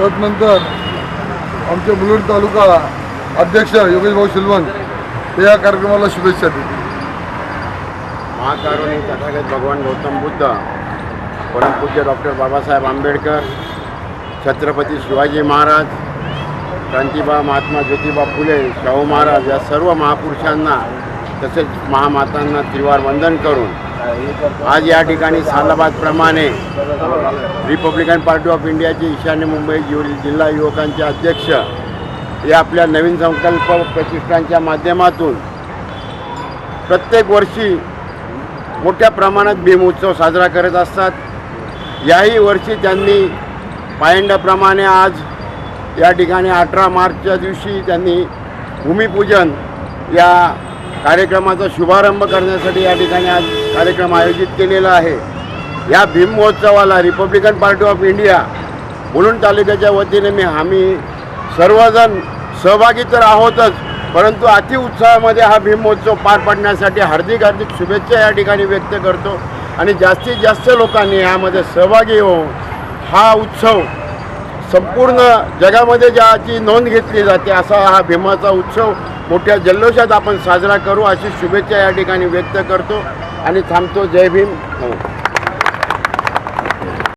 नंतर आमचे मुलुंड तालुका अध्यक्ष योगेश भाऊ शिलवंत ते या कार्यक्रमाला शुभेच्छा देतील. महाकारुणी तथागत भगवान गौतम बुद्ध परमपूज्य डॉक्टर बाबासाहेब आंबेडकर छत्रपती शिवाजी महाराज क्रांतीबा महात्मा ज्योतिबा फुले शाहू महाराज या सर्व महापुरुषांना तसेच महामातांना त्रिवार वंदन करून आज या ठिकाणी सालाबादप्रमाणे रिपब्लिकन पार्टी ऑफ इंडियाचे ईशान्य मुंबई जि जिल्हा युवकांचे अध्यक्ष हे आपल्या नवीन संकल्प प्रतिष्ठानच्या माध्यमातून प्रत्येक वर्षी मोठ्या प्रमाणात भीमोत्सव साजरा करत असतात. याही वर्षी त्यांनी पायंड्याप्रमाणे आज या ठिकाणी अठरा मार्चच्या दिवशी त्यांनी भूमिपूजन या कार्यक्रमाचा शुभारंभ करण्यासाठी या ठिकाणी आज कार्यक्रम आयोजित केलेला आहे. या भीम महोत्सवाला Republican Party of India Mulund तालुक्याच्या वतीने मी आम्ही सर्वजण सहभागी तर आहोतच परंतु अतिउत्साहामध्ये हा भीम महोत्सव पार पाडण्यासाठी हार्दिक हार्दिक शुभेच्छा या ठिकाणी व्यक्त करतो. आणि जास्तीत जास्त लोकांनी यामध्ये सहभागी होऊन हा उत्सव संपूर्ण जगामध्ये ज्याची नोंद घेतली जाते असा हा भीमाचा उत्सव मोठ्या जल्लोषात आपण साजरा करू अशी शुभेच्छा या ठिकाणी व्यक्त करतो आणि थांबतो. जय भीम. हो.